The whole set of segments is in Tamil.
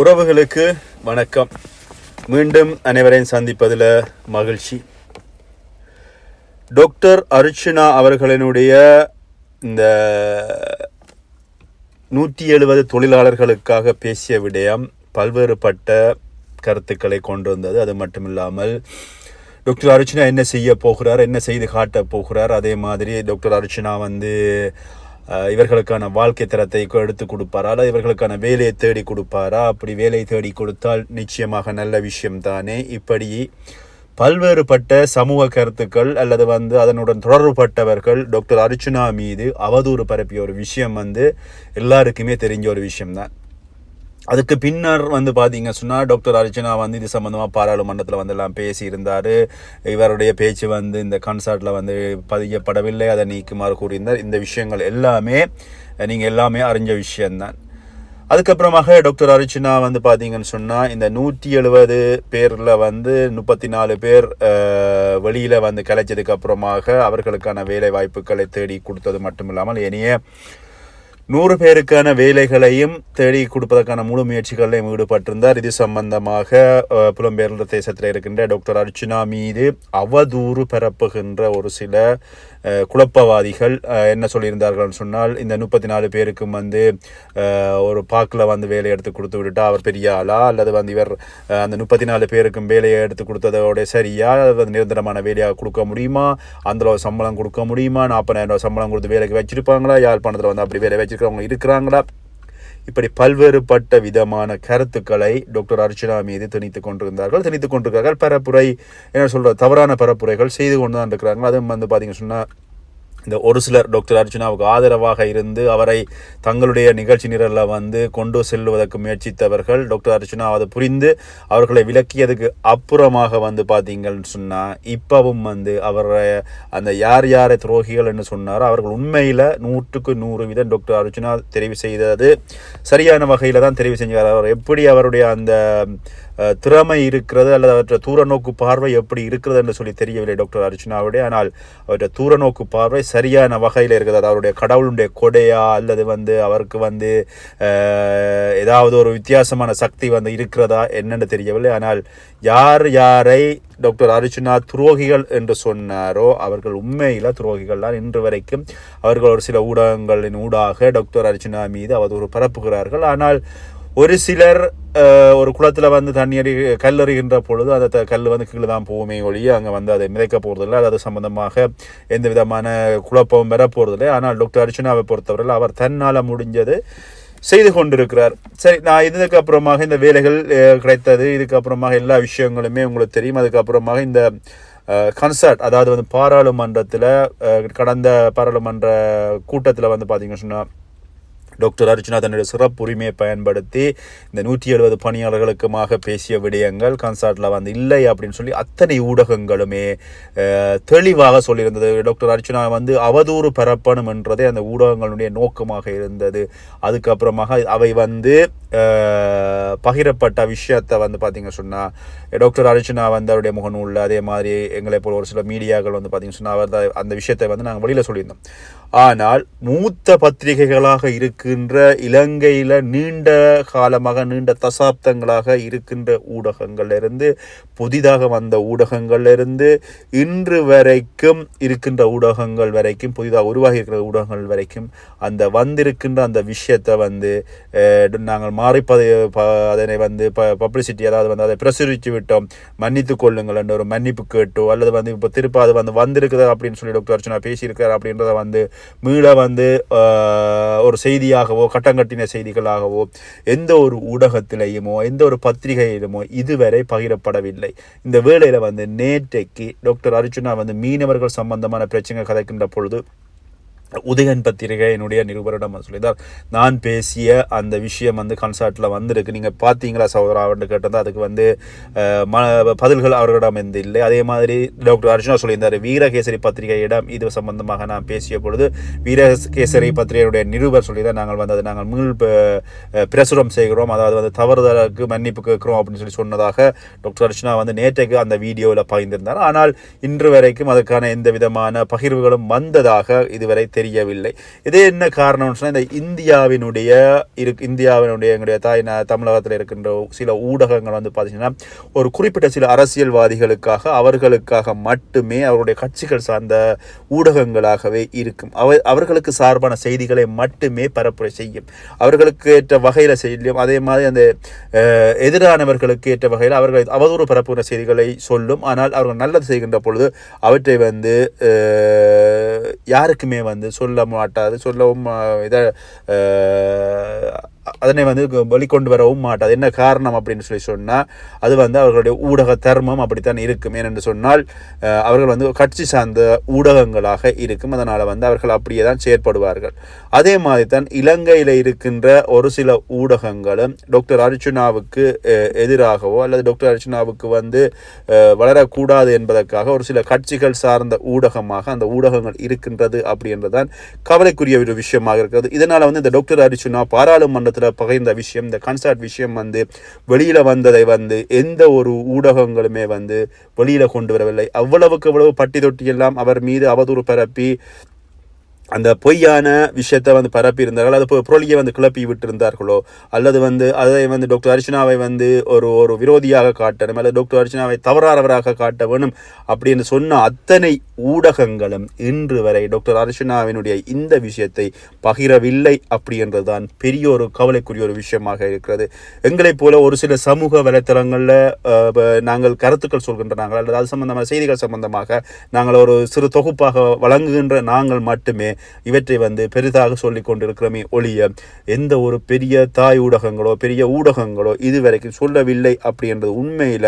உறவுகளுக்கு வணக்கம். மீண்டும் அனைவரையும் சந்திப்பதில் மகிழ்ச்சி. டாக்டர் அர்ச்சனா அவர்களினுடைய இந்த நூற்றி எழுபது தொழிலாளர்களுக்காக பேசிய விடயம் பல்வேறுபட்ட கருத்துக்களை கொண்டு வந்தது அது மட்டும் இல்லாமல் டாக்டர் அர்ச்சனா என்ன செய்ய போகிறார் என்ன செய்து காட்ட போகிறார் அதே மாதிரி டாக்டர் அர்ச்சனா வந்து இவர்களுக்கான வாழ்க்கை தரத்தை எடுத்து கொடுப்பாரா? அல்லது இவர்களுக்கான வேலையை தேடி கொடுப்பாரா? அப்படி வேலையை தேடி கொடுத்தால் நிச்சயமாக நல்ல விஷயம் தானே. இப்படி பல்வேறுபட்ட சமூக கருத்துக்கள் அல்லது வந்து அதனுடன் தொடர்புபட்டவர்கள் டாக்டர் அர்ச்சுனா மீது அவதூறு பரப்பிய ஒரு விஷயம் வந்து எல்லாருக்குமே தெரிஞ்ச ஒரு விஷயம்தான். அதுக்கு பின்னர் வந்து பார்த்தீங்க சொன்னால் டாக்டர் அர்ச்சனா வந்து இது சம்மந்தமாக பாராளுமன்றத்தில் வந்து எல்லாம் பேசியிருந்தார். இவருடைய பேச்சு வந்து இந்த கன்சர்ட்டில் வந்து பதியப்படவில்லை. அதை நீக்குமாறு கூறியிருந்தார். இந்த விஷயங்கள் எல்லாமே நீங்கள் எல்லாமே அறிஞ்ச விஷயம்தான். அதுக்கப்புறமாக டாக்டர் அர்ச்சனா வந்து பார்த்தீங்கன்னு சொன்னால் இந்த நூற்றி எழுபது பேரில் வந்து முப்பத்தி நாலு பேர் வெளியில் வந்து கிடைச்சதுக்கு அப்புறமாக அவர்களுக்கான வேலை வாய்ப்புகளை தேடி கொடுத்தது மட்டும் இல்லாமல் இனிய நூறு பேருக்கான வேலைகளையும் தேடி கொடுப்பதற்கான முழு முயற்சிகளிலும் ஈடுபட்டிருந்தார். இது சம்பந்தமாக அஹ், புலம்பெயர் தேசத்தில் இருக்கின்ற டாக்டர் அர்ச்சுனா மீது அவதூறு பரப்புகின்ற ஒரு சில குழப்பவாதிகள் என்ன சொல்லியிருந்தார்கள்னு சொன்னால் இந்த முப்பத்தி நாலு பேருக்கும் வந்து ஒரு பாக்கில் வந்து வேலையை எடுத்து கொடுத்து விட்டுட்டா அவர் பெரிய ஆளா? அல்லது வந்து இவர் அந்த முப்பத்தி நாலு பேருக்கும் வேலையை எடுத்து கொடுத்ததோட சரியா? அது வந்து நிரந்தரமான வேலையாக கொடுக்க முடியுமா? அந்த அளவு சம்பளம் கொடுக்க முடியுமா? நாற்பதாயிரம் ரூபா சம்பளம் கொடுத்து வேலைக்கு வச்சிருப்பாங்களா? யாழ்ப்பாணத்தில் வந்து அப்படி வேலை வச்சிருக்கிறவங்க இருக்கிறாங்களா? இப்படி பல்வேறுபட்ட விதமான கருத்துக்களை டாக்டர் அர்ச்சனா மீது திணித்துக் கொண்டிருந்தார்கள். திணித்துக் கொண்டிருக்கிறார்கள். பரப்புரை என்ன சொல்ற தவறான பரப்புரைகள் செய்து கொண்டு தான் இருக்கிறாங்க அதுவும் வந்து பார்த்தீங்க சொன்னால் இந்த ஒரு சிலர் டாக்டர் அர்ஜுனாவுக்கு ஆதரவாக இருந்து அவரை தங்களுடைய நிகழ்ச்சி நிரலில் வந்து கொண்டு செல்வதற்கு முயற்சித்தவர்கள் டாக்டர் அர்ஜுனா அதை புரிந்து அவர்களை விலக்கியதுக்கு அப்புறமாக வந்து பார்த்தீங்கன்னு சொன்னால் இப்போவும் வந்து அவரை அந்த யார் யாரை துரோகிகள் என்று சொன்னாரோ அவர்கள் உண்மையில் நூற்றுக்கு நூறு வீதம் டாக்டர் அர்ஜுனா தெரிவு செய்தது. சரியான வகையில் தான் தெரிவு செஞ்சார். அவர் எப்படி அவருடைய அந்த திறமை இருக்கிறது அல்லது அவற்றை தூரநோக்கு பார்வை எப்படி இருக்கிறது என்று சொல்லி தெரியவில்லை டாக்டர் அர்ச்சனாவுடைய ஆனால் அவற்றை தூரநோக்கு பார்வை சரியான வகையில் இருக்கிறது அது அவருடைய கடவுளுடைய கொடையா அல்லது வந்து அவருக்கு வந்து ஏதாவது ஒரு வித்தியாசமான சக்தி வந்து இருக்கிறதா என்னென்னு தெரியவில்லை. ஆனால் யார் யாரை டாக்டர் அர்ச்சனா துரோகிகள் என்று சொன்னாரோ அவர்கள் உண்மையில் துரோகிகள் தான். இன்று வரைக்கும் அவர்கள் ஒரு சில ஊடகங்களின் ஊடாக டாக்டர் அர்ச்சனா மீது அவர் ஒரு பரப்புகிறார்கள். ஆனால் ஒரு சிலர் ஒரு குளத்தில் வந்து தண்ணி அறி கல்லறிகின்ற பொழுது அந்த கல் வந்து கீழே தான் போகுமே ஒழிய அங்கே வந்து அதை மிதைக்க போகிறதில்லை அது சம்மந்தமாக எந்த விதமான குழப்பமும் வர போகிறதில்லை ஆனால் டாக்டர் அர்ச்சனாவை பொறுத்தவரையில் அவர் தன்னால் முடிஞ்சது செய்து கொண்டிருக்கிறார். சரி நான் இதுக்கு அப்புறமாக இந்த வேலைகள் கிடைத்தது. இதுக்கப்புறமாக எல்லா விஷயங்களுமே உங்களுக்கு தெரியும். அதுக்கப்புறமாக இந்த கன்சர்ட் அதாவது வந்து பாராளுமன்றத்தில் கடந்த பாராளுமன்ற கூட்டத்தில் வந்து பார்த்தீங்கன்னு சொன்னால் டாக்டர் அர்ஜுனா தன்னுடைய சிறப்பு உரிமையை பயன்படுத்தி இந்த நூற்றி எழுபது பணியாளர்களுக்குமாக பேசிய விடயங்கள் கன்சர்ட்டில் வந்து இல்லை அப்படின்னு சொல்லி அத்தனை ஊடகங்களுமே தெளிவாக சொல்லியிருந்தது. டாக்டர் அர்ச்சனா வந்து அவதூறு பரப்பணும் என்றதே அந்த ஊடகங்களுடைய நோக்கமாக இருந்தது. அதுக்கப்புறமாக அவை வந்து பகிரப்பட்ட விஷயத்தை வந்து பார்த்தீங்க சொன்னால் டாக்டர் அர்ச்சனா வந்து அவருடைய முகநூலில் அதே மாதிரி எங்களை போல ஒரு சில மீடியாக்கள் வந்து பார்த்திங்க சொன்னால் அவர் தான் அந்த விஷயத்தை வந்து நாங்கள் வெளியில் சொல்லியிருந்தோம். ஆனால் மூத்த பத்திரிகைகளாக இருக்கின்ற இலங்கையில் நீண்ட காலமாக நீண்ட தசாப்தங்களாக இருக்கின்ற ஊடகங்கள்லேருந்து புதிதாக வந்த ஊடகங்கள்லேருந்து இன்று வரைக்கும் இருக்கின்ற ஊடகங்கள் வரைக்கும் புதிதாக உருவாகி இருக்கிற ஊடகங்கள் வரைக்கும் அந்த வந்திருக்கின்ற அந்த விஷயத்தை வந்து நாங்கள் மாறிப்பதை ப- அதனை வந்து ப பப்ளிசிட்டி அதாவது வந்து அதை பிரசுரித்து விட்டோம். மன்னித்து கொள்ளுங்கள் என்ற ஒரு மன்னிப்பு கேட்டோ அல்லது வந்து இப்போ திருப்ப அது வந்து வந்திருக்குது அப்படின்னு சொல்லி டாக்டர் அர்ச்சனா பேசியிருக்கார் அப்படின்றத வந்து மீள வந்து ஒரு செய்தி செய்தியாகவோ கட்டங்கட்டின செய்திகளாகவோ எந்த ஒரு ஊடகத்திலேயுமோ எந்த ஒரு பத்திரிகையிலுமோ இதுவரை பகிரப்படவில்லை. இந்த வேளையில் வந்து நேற்றைக்கு டாக்டர் அர்ஜுனா வந்து மீனவர்கள் சம்பந்தமான பிரச்சனை கதைக்கின்ற பொழுது உதயன் பத்திரிகையினுடைய நிருபரிடம் வந்து சொல்லியிருந்தார் நான் பேசிய அந்த விஷயம் வந்து கன்சர்ட்டில் வந்திருக்கு. நீங்கள் பார்த்தீங்களா சகோதரா அவர்கிட்ட கேட்டது அதுக்கு வந்து ம பதில்கள் அவர்களிடம் இருந்து இல்லை. அதே மாதிரி டாக்டர் அர்ஜுனா சொல்லியிருந்தார் வீரகேசரி பத்திரிகையிடம் இது சம்பந்தமாக நான் பேசிய பொழுது வீரகேசரி பத்திரிகையுடைய நிருபர் சொல்லியிருந்தார் நாங்கள் வந்து அதை நாங்கள் மீள் பிரசுரம் செய்கிறோம். அதாவது வந்து தவறுதலுக்கு மன்னிப்பு கேட்கிறோம் அப்படின்னு சொல்லி சொன்னதாக டாக்டர் அர்ச்சனா வந்து நேற்றைக்கு அந்த வீடியோவில் பகிர்ந்திருந்தார். ஆனால் இன்று வரைக்கும் அதுக்கான எந்த விதமான பகிர்வுகளும் வந்ததாக இதுவரை தெரியவில்லை. இது என்ன காரணம்னு சொன்னால் இந்த இந்தியாவினுடைய இரு இந்தியாவினுடைய எங்களுடைய தாய் தமிழகத்தில் இருக்கின்ற சில ஊடகங்கள் வந்து பார்த்தீங்கன்னா ஒரு குறிப்பிட்ட சில அரசியல்வாதிகளுக்காக அவர்களுக்காக மட்டுமே அவருடைய கட்சிகள் சார்ந்த ஊடகங்களாகவே இருக்கும். அவ அவர்களுக்கு சார்பான செய்திகளை மட்டுமே பரப்புரை செய்யும். அவர்களுக்கு ஏற்ற வகையில் செய்யும். அதே மாதிரி அந்த எதிரானவர்களுக்கு ஏற்ற வகையில் அவர்கள் அவதூறு பரப்புகிற செய்திகளை சொல்லும். ஆனால் அவர்கள் நல்லது செய்கின்ற பொழுது அவற்றை வந்து யாருக்குமே வந்து சொல்ல மாட்டாது சொல்லவும் இதை அதனை வந்து வெளிக்கொண்டு வரவும் மாட்டாது. என்ன காரணம் அப்படின்னு சொல்லி சொன்னால் அது வந்து அவர்களுடைய ஊடக தர்மம் அப்படித்தான் இருக்கும். ஏனென்று சொன்னால் அவர்கள் வந்து கட்சி சார்ந்த ஊடகங்களாக இருக்கும். அதனால் வந்து அவர்கள் அப்படியே தான் செயற்படுவார்கள். அதே மாதிரி தான் இலங்கையில் இருக்கின்ற ஒரு சில ஊடகங்களும் டாக்டர் அர்ச்சுனாவுக்கு எதிராகவோ அல்லது டாக்டர் அர்ச்சுனாவுக்கு வந்து வளரக்கூடாது என்பதற்காக ஒரு சில கட்சிகள் சார்ந்த ஊடகமாக அந்த ஊடகங்கள் இருக்கின்றது அப்படின்றதான் கவலைக்குரிய ஒரு விஷயமாக இருக்கிறது. இதனால் வந்து இந்த டாக்டர் அர்ச்சுனா பாராளுமன்றத்தில் பகிர்ந்த விஷயம் இந்த கன்சர்ட் விஷயம் வந்து வெளியில் வந்ததை வந்து எந்த ஒரு ஊடகங்களுமே வந்து வெளியில் கொண்டு வரவில்லை. அவ்வளவுக்கு அவ்வளவு பட்டி தொட்டி எல்லாம் அவர் மீது அவதூறு பரப்பி அந்த பொய்யான விஷயத்தை வந்து பரப்பி இருந்தார்கள் அது பொ- புரளியை வந்து கிளப்பி விட்டிருந்தார்களோ அல்லது வந்து அதை வந்து டாக்டர் அர்ச்சனாவை வந்து ஒரு ஒரு விரோதியாக காட்டணும் அல்லது டாக்டர் அர்ச்சனாவை தவறானவராக காட்ட வேணும் அப்படின்னு சொன்ன அத்தனை ஊடகங்களும் இன்று வரை டாக்டர் அர்ச்சனாவினுடைய இந்த விஷயத்தை பகிரவில்லை அப்படின்றதுதான் பெரிய ஒரு கவலைக்குரிய ஒரு விஷயமாக இருக்கிறது. எங்களைப் போல ஒரு சில சமூக வலைத்தளங்களில் நாங்கள் கருத்துக்கள் சொல்கின்ற நாங்கள் அல்லது அது சம்பந்தமான செய்திகள் சம்பந்தமாக நாங்கள் ஒரு சிறு தொகுப்பாக வழங்குகின்ற நாங்கள் மட்டுமே இவற்றை வந்து பெரிதாக சொல்லிக் கொண்டிருக்கிறோமே ஒழிய எந்த ஒரு பெரிய தாய் ஊடகங்களோ பெரிய ஊடகங்களோ இதுவரைக்கும் சொல்லவில்லை அப்படின்றது உண்மையில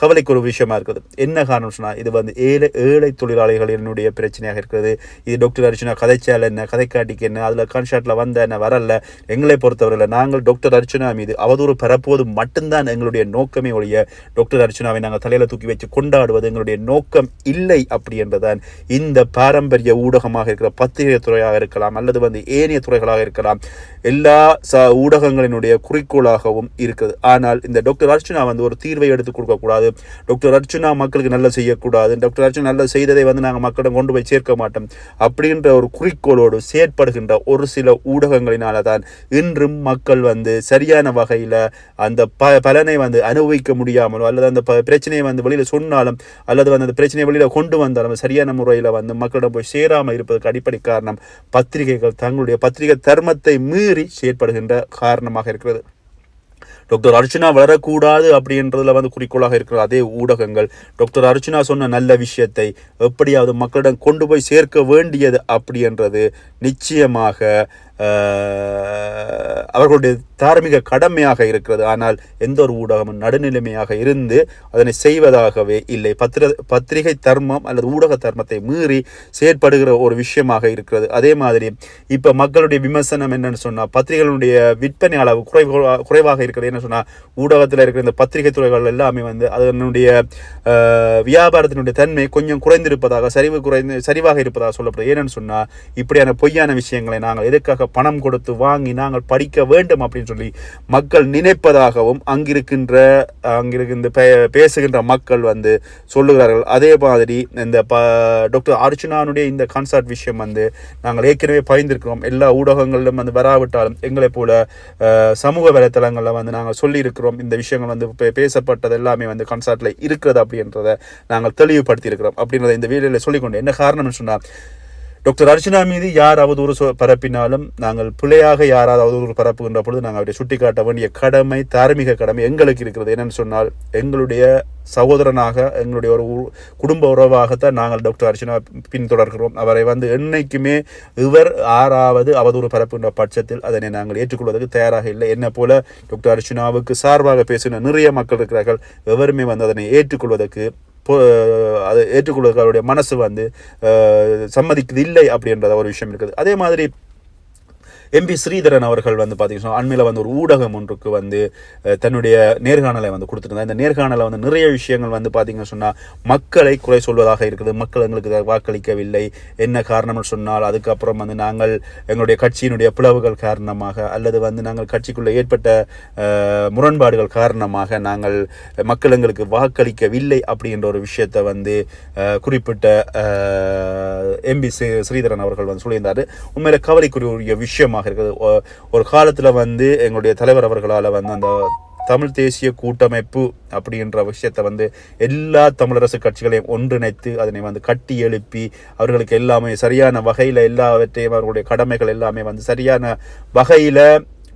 கவலைக்கு ஒரு விஷயமா இருக்குது. என்ன காரணம் சொன்னால் இது வந்து ஏழை ஏழை தொழிலாளிகளினுடைய பிரச்சனையாக இருக்கிறது. இது டாக்டர் அர்ச்சனா கதைச்சால் என்ன கதைக்காட்டிக்கு என்ன அதில் கான்ஷாட்டில் வந்த என்ன வரல எங்களை பொறுத்தவரையில் நாங்கள் டாக்டர் அர்ச்சனா மீது அவதூறு பரப்புவது மட்டும்தான் எங்களுடைய நோக்கமே ஒழிய டாக்டர் அர்ச்சனாவை நாங்கள் தலையில தூக்கி வச்சு கொண்டாடுவது எங்களுடைய நோக்கம் இல்லை அப்படி என்பதுதான் இந்த பாரம்பரிய ஊடகமாக இருக்கிற பத்திரிகை துறையாக இருக்கலாம் அல்லது வந்து ஏனைய துறைகளாக இருக்கலாம். எல்லா ச ஊடகங்களினுடைய குறிக்கோளாகவும் இருக்குது. ஆனால் இந்த டாக்டர் அர்ச்சனா வந்து ஒரு தீர்வை எடுத்து கொடுக்கக்கூடாது டாக்டர் அர்ச்சனா மக்களுக்கு நல்ல செய்யக்கூடாது. டாக்டர் அர்ச்சனா நல்ல செய்ததை வந்து நாங்கள் மக்களிடம் கொண்டு போய் சேர்க்க மாட்டோம். அப்படின்ற ஒரு குறிக்கோளோடு செயற்படுகின்ற ஒரு சில ஊடகங்களினால தான் இன்றும் மக்கள் வந்து சரியான வகையில் அந்த ப பலனை வந்து அனுபவிக்க முடியாமலோ அல்லது அந்த ப பிரச்சனையை வந்து வெளியில் சொன்னாலும் அல்லது வந்து அந்த பிரச்சனையை வெளியில் கொண்டு வந்தாலும் சரியான முறையில் வந்து மக்களிடம் போய் சேராமல் இருப்பதற்கு அடிப்படை காரணம். பத்திரிகைகள் தங்களுடைய பத்திரிகை தர்மத்தை மீறி செயற்படுகின்ற காரணமாக இருக்கிறது. டாக்டர் அர்ச்சனா வளரக்கூடாது அப்படின்றதுல வந்து குறிக்கோளாக இருக்கிற அதே ஊடகங்கள். டாக்டர் அர்ச்சனா சொன்ன நல்ல விஷயத்தை எப்படியாவது மக்களிடம் கொண்டு போய் சேர்க்க வேண்டியது அப்படின்றது நிச்சயமாக அவர்களுடைய தார்மீக கடமையாக இருக்கிறது. ஆனால் எந்த ஒரு ஊடகமும் நடுநிலைமையாக இருந்து அதனை செய்வதாகவே இல்லை. பத்திர பத்திரிகை தர்மம் அல்லது ஊடக தர்மத்தை மீறி செயற்படுகிற ஒரு விஷயமாக இருக்கிறது. அதே மாதிரி இப்போ மக்களுடைய விமர்சனம் என்னன்னு சொன்னால் பத்திரிகைகளுடைய விற்பனை அளவு குறைவு குறைவாக இருக்கிறது. என்ன சொன்னால் ஊடகத்தில் இருக்கிற இந்த பத்திரிகை துறைகள் எல்லாமே வந்து அதனுடைய வியாபாரத்தினுடைய தன்மை கொஞ்சம் குறைந்திருப்பதாக சரிவு குறைந்து சரிவாக இருப்பதாக சொல்லப்படுது. ஏன்னு சொன்னால் இப்படியான பொய்யான விஷயங்களை நாங்கள் எதற்காக பணம் கொடுத்து வாங்கி நாங்கள் படிக்க வேண்டும் அப்படின்னு சொல்லி மக்கள் நினைப்பதாகவும் அங்கிருக்கின்ற அங்கிருக்கின்ற பே- பேசுகின்ற மக்கள் வந்து சொல்லுகிறார்கள். அதே மாதிரி இந்த ப டாக்டர் அர்ச்சுனானுடைய இந்த கான்சர்ட் விஷயம் வந்து நாங்கள் ஏற்கனவே பயந்திருக்கிறோம் எல்லா ஊடகங்களிலும் வந்து வராவிட்டாலும் எங்களைப் போல சமூக வலைத்தளங்களில் வந்து நாங்கள் சொல்லியிருக்கிறோம். இந்த விஷயங்கள் வந்து பே- பேசப்பட்டது எல்லாமே வந்து கான்சர்ட்டில் இருக்கிறது அப்படின்றத நாங்கள் தெளிவுபடுத்தியிருக்கிறோம். அப்படின்றத இந்த வீடியோவில் சொல்லிக்கொண்டு என்ன காரணம்னு சொன்னால் டாக்டர் அர்ச்சனா மீது யார் அவதூறு சொ- பரப்பினாலும் நாங்கள் பிள்ளையாக யாராவது அவதூறு பரப்புகின்ற பொழுது நாங்கள் அவரை சுட்டிக்காட்ட வேண்டிய கடமை தார்மீக கடமை எங்களுக்கு இருக்கிறது. என்னன்னு சொன்னால் எங்களுடைய சகோதரனாக எங்களுடைய ஒரு குடும்ப உறவாகத்தான் நாங்கள் டாக்டர் அர்ச்சனா பின்தொடர்கிறோம். அவரை வந்து என்னைக்குமே இவர் ஆறாவது அவதூறு பரப்புகின்ற பட்சத்தில் அதனை நாங்கள் ஏற்றுக்கொள்வதற்கு தயாராக இல்லை. என்ன போல டாக்டர் அர்ச்சனாவுக்கு சார்பாக பேசின நிறைய மக்கள் இருக்கிறார்கள். எவருமே வந்து அதனை ஏற்றுக்கொள்வதற்கு அதை ஏற்றுக்கொள்வதற்கு அவருடைய மனசு வந்து சம்மதிக்குது இல்லை அப்படின்றத ஒரு விஷயம் இருக்குது. அதே மாதிரி எம்பி ஸ்ரீதரன் அவர்கள் வந்து பார்த்தீங்கன்னா அண்மையில் வந்து ஒரு ஊடகம் ஒன்றுக்கு வந்து தன்னுடைய நேர்காணலை வந்து கொடுத்துருந்தாங்க இந்த நேர்காணலை வந்து நிறைய விஷயங்கள் வந்து பார்த்தீங்கன்னு சொன்னால் மக்களை குறை சொல்வதாக இருக்குது. மக்கள் எங்களுக்கு வாக்களிக்கவில்லை. என்ன காரணம்னு சொன்னால் அதுக்கப்புறம் வந்து நாங்கள் எங்களுடைய கட்சியினுடைய பிளவுகள் காரணமாக அல்லது வந்து நாங்கள் கட்சிக்குள்ளே ஏற்பட்ட முரண்பாடுகள் காரணமாக நாங்கள் மக்கள் எங்களுக்கு வாக்களிக்கவில்லை அப்படின்ற ஒரு விஷயத்தை வந்து குறிப்பிட்ட எம்பி ஸ்ரீதரன் அவர்கள் வந்து சொல்லியிருந்தார். உண்மையில கவலைக்குரிய விஷயமாக இருக்குது. ஒரு காலத்தில் வந்து எங்களுடைய தலைவர் அவர்களால் வந்து அந்த தமிழ் தேசிய கூட்டமைப்பு அப்படின்ற விஷயத்தை வந்து எல்லா தமிழரசு கட்சிகளையும் ஒன்றிணைத்து அதனை வந்து கட்டி எழுப்பி அவர்களுக்கு எல்லாமே சரியான வகையில் எல்லாவற்றையும் அவர்களுடைய கடமைகள் எல்லாமே வந்து சரியான வகையில்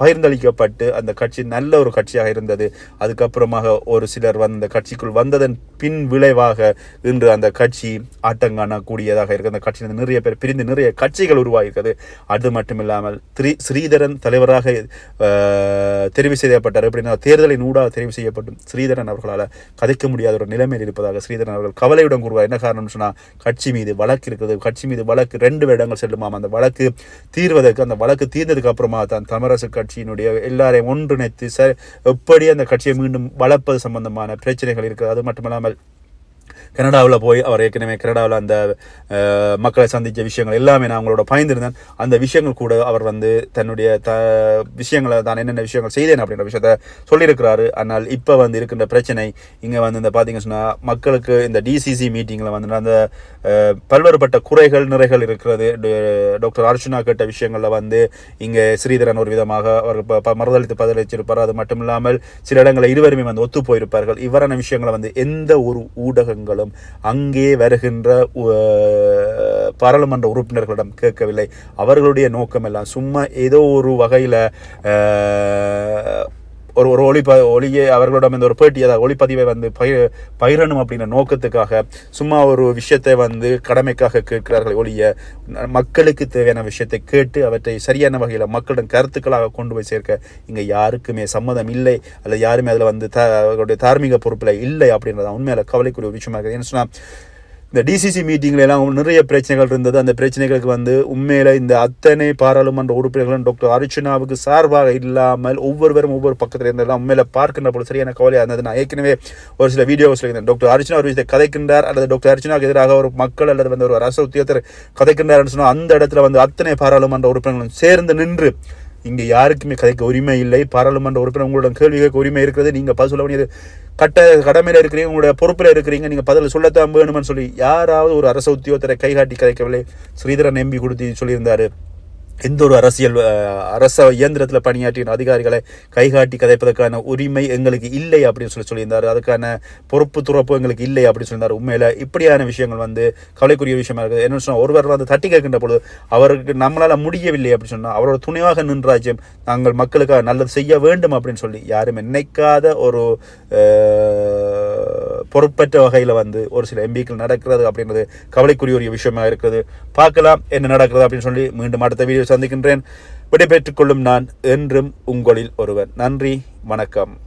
பகிர்ந்தளிக்கப்பட்டு அந்த கட்சி நல்ல ஒரு கட்சியாக இருந்தது. அதுக்கப்புறமாக ஒரு சிலர் வந்து அந்த கட்சிக்குள் வந்ததன் பின் விளைவாக இன்று அந்த கட்சி ஆட்டங்காணக்கூடியதாக இருக்கு. அந்த கட்சியில் நிறைய பேர் பிரிந்து நிறைய கட்சிகள் உருவாகியிருக்கிறது. அது மட்டும் இல்லாமல் திரி ஸ்ரீதரன் தலைவராக தெரிவு செய்யப்பட்டார். எப்படின்னா தேர்தலின் ஊடாக தெரிவு செய்யப்பட்டும் ஸ்ரீதரன் அவர்களால் கதைக்க முடியாத ஒரு நிலைமையில் இருப்பதாக ஸ்ரீதரன் அவர்கள் கவலையுடன் கூறுவார். என்ன காரணம் சொன்னால் கட்சி மீது வழக்கு இருக்குது. கட்சி மீது வழக்கு ரெண்டு வருடங்கள் செல்லுமாம். அந்த வழக்கு தீர்வதற்கு அந்த வழக்கு தீர்ந்ததுக்கு அப்புறமா தான் தமிழரசு கட்சியினுடைய எல்லாரையும் ஒன்றிணைத்து ச எப்படி அந்த கட்சியை மீண்டும் வளர்ப்பது சம்பந்தமான பிரச்சனைகள் இருக்குது. அது மட்டுமல்லாமல் கனடாவில் போய் அவர் ஏற்கனவே கனடாவில் அந்த மக்களை சந்தித்த விஷயங்கள் எல்லாமே நான் அவங்களோட பயந்துருந்தேன். அந்த விஷயங்கள் கூட அவர் வந்து தன்னுடைய த விஷயங்களை தான் என்னென்ன விஷயங்கள் செய்தேன் அப்படின்ற விஷயத்த சொல்லியிருக்கிறாரு. ஆனால் இப்போ வந்து இருக்கின்ற பிரச்சனை இங்கே வந்து இந்த பார்த்தீங்க சொன்னால் மக்களுக்கு இந்த டிசிசி மீட்டிங்கில் வந்து அந்த பல்வேறுபட்ட குறைகள் நிறைகள் இருக்கிறது. டாக்டர் அர்ச்சுனா கேட்ட விஷயங்களில் வந்து இங்கே ஸ்ரீதரன் ஒரு விதமாக அவர் ப- மறுதளித்து பதிலளிச்சிருப்பார். அது மட்டும் இல்லாமல் சில இடங்களில் இருவருமே வந்து ஒத்து போயிருப்பார்கள். இவ்வாறான விஷயங்களை வந்து எந்த ஒரு ஊடகங்கள் ஊடகங்களும் அங்கே வருகின்ற பாராளுமன்ற உறுப்பினர்களிடம் கேட்கவில்லை. அவர்களுடைய நோக்கம் எல்லாம் சும்மா ஏதோ ஒரு வகையில் ஒரு ஒரு ஒளி ப ஒளியை அவர்களிடம் இந்த ஒரு பேட்டி அதாவது ஒளிப்பதிவை வந்து பயிர் பயிரணும் அப்படின்ற நோக்கத்துக்காக சும்மா ஒரு விஷயத்தை வந்து கடமைக்காக கேட்கிறார்கள் ஒளிய மக்களுக்கு தேவையான விஷயத்தை கேட்டு அவற்றை சரியான வகையில் மக்களிடம் கருத்துக்களாக கொண்டு போய் சேர்க்க இங்கே யாருக்குமே சம்மதம் இல்லை அல்லது யாருமே அதில் வந்து த அவர்களுடைய தார்மீக பொறுப்பில் இல்லை அப்படின்றது உண்மையில் கவலைக்குரிய ஒரு விஷயமா இருக்குது. ஏன்னு சொன்னால் இந்த டிசிசி மீட்டிங்ல எல்லாம் நிறைய பிரச்சனைகள் இருந்தது. அந்த பிரச்சனைகளுக்கு வந்து உண்மையில் இந்த அத்தனை பாராளுமன்ற உறுப்பினர்களும் டாக்டர் அர்ச்சனாவுக்கு சார்பாக இல்லாமல் ஒவ்வொருவரும் ஒவ்வொரு பக்கத்தில் இருந்தெல்லாம் உண்மையில் பார்க்கின்ற பொழுது சரியான கவலையாக இருந்தது. நான் ஏற்கனவே ஒரு சில வீடியோஸ் சொல்லியிருந்தேன் டாக்டர் அர்ச்சனா ஒரு விஷயத்தை கதைக்கின்றார். அல்லது டாக்டர் அர்ச்சனாவுக்கு எதிராக ஒரு மக்கள் அல்லது வந்து ஒரு அரசு உத்தியோகத்தர் கதைக்கின்றார்னு சொன்னால் அந்த இடத்துல வந்து அத்தனை பாராளுமன்ற உறுப்பினர்களும் சேர்ந்து நின்று இங்கே யாருக்குமே கதைக்க உரிமை இல்லை. பாராளுமன்ற உறுப்பினர் உங்களோட கேள்வி கேட்க உரிமை இருக்கிறது. நீங்கள் பதில் சொல்ல வேண்டியது கட்ட கடமையில் இருக்கிறீங்க உங்களுடைய பொறுப்பில் இருக்கிறீங்க. நீங்கள் பதில் சொல்லத்தான் வேணுமென்னு சொல்லி யாராவது ஒரு அரசு உத்தியோகத்தரை கைகாட்டி கதைக்கவில்லை. ஸ்ரீதரன் எம்பி கொடுத்து சொல்லியிருந்தார். எந்த ஒரு அரசியல் அரச இயந்திரத்தில் பணியாற்றின அதிகாரிகளை கைகாட்டி கதைப்பதற்கான உரிமை எங்களுக்கு இல்லை அப்படின்னு சொல்லி சொல்லியிருந்தார். அதுக்கான பொறுப்பு துறப்பு எங்களுக்கு இல்லை அப்படின்னு சொல்லியிருந்தார். உண்மையில் இப்படியான விஷயங்கள் வந்து கவலைக்குரிய விஷயமா இருக்குது. என்ன சொன்னால் ஒருவர் வந்து தட்டி கேட்கின்ற பொழுது அவருக்கு நம்மளால் முடியவில்லை அப்படின்னு சொன்னால் அவரோட துணையாக நின்றாச்சும் நாங்கள் மக்களுக்காக நல்லது செய்ய வேண்டும் அப்படின்னு சொல்லி யாரும் நினைக்காத ஒரு பொறுப்பற்ற வகையில் வந்து ஒரு சில எம்பிக்கள் நடக்கிறது அப்படின்றது கவலைக்குரிய ஒரு விஷயமா இருக்குது. பார்க்கலாம் என்ன நடக்கிறது அப்படின்னு சொல்லி மீண்டும் அடுத்த வீடியோ சந்திக்கின்றேன். விடைபெற்றுக் கொள்ளும் நான் என்றும் உங்களில் ஒருவன் நன்றி வணக்கம்.